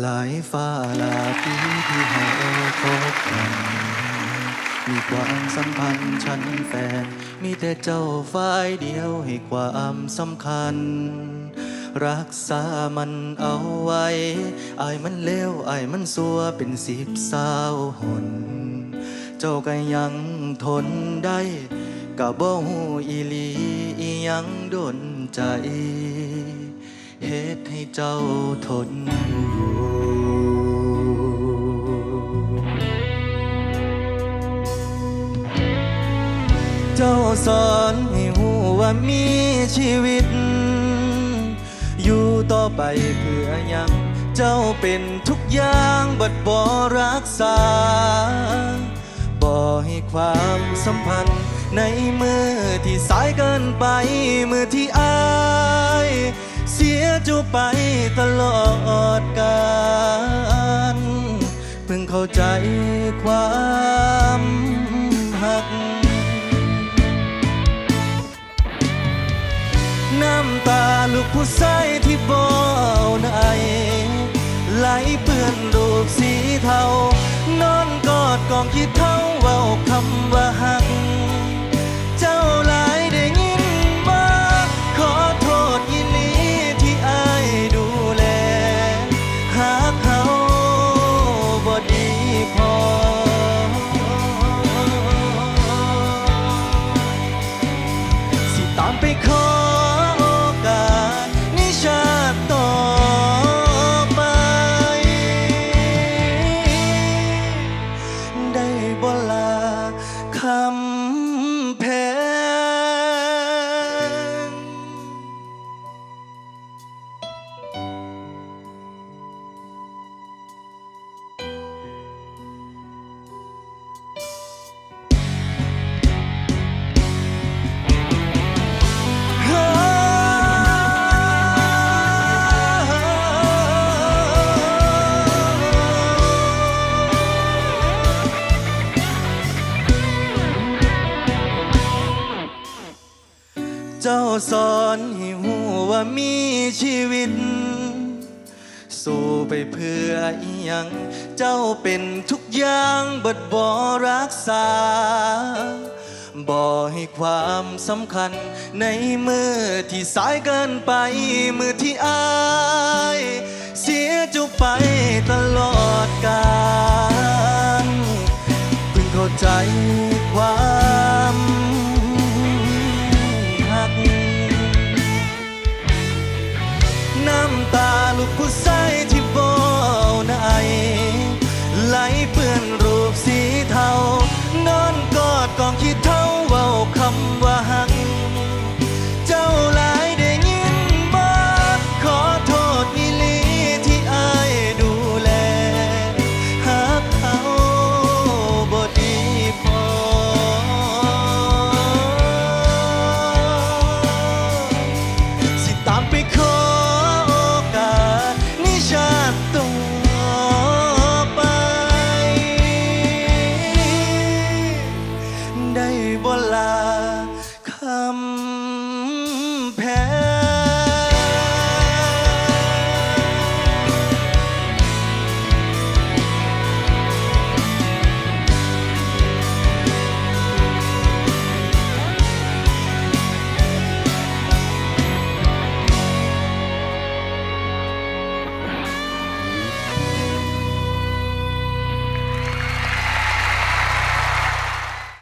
หลายฟ้าลาปีที่เราพบกันมีความสัมพันธ์ฉันแฟน มีแต่เจ้าฝ่ายเดียวให้ความสำคัญ รักษามันเอาไว้อายมันเลวอายมันสัวเป็นสิบสาวหน เจ้าก็ยังทนได้กับบ่หูอีลีอียังโดนใจเหตุให้เจ้าทนอยู่ สอนให้หูว่ามีชีวิต อยู่ต่อไปเพื่อยังเจ้าเป็นทุกอย่างบัดบ่รักษา บ่ให้ความสัมพันธ์ในมือที่สายเกินไปมือที่อาย เสียจูไปตลอดกาลเพิ่งเข้าใจความหัก ผู้ใส่ที่บ่เอาไหนไหลเปื้อนรูปสีเทานอนกอดกองคิดเท่าเว้าคำว่าหัก ได้บ่ลาคำ เจ้าสอนให้หูว่ามีชีวิต สู้ไปเพื่ออีหยัง เจ้าเป็นทุกอย่างบัดบ่รักษา บ่ให้ความสำคัญในมือที่สายเกินไป มือที่อาย เสียเจุไปตลอดกาลเพิ่งเข้าใจความ Kusa.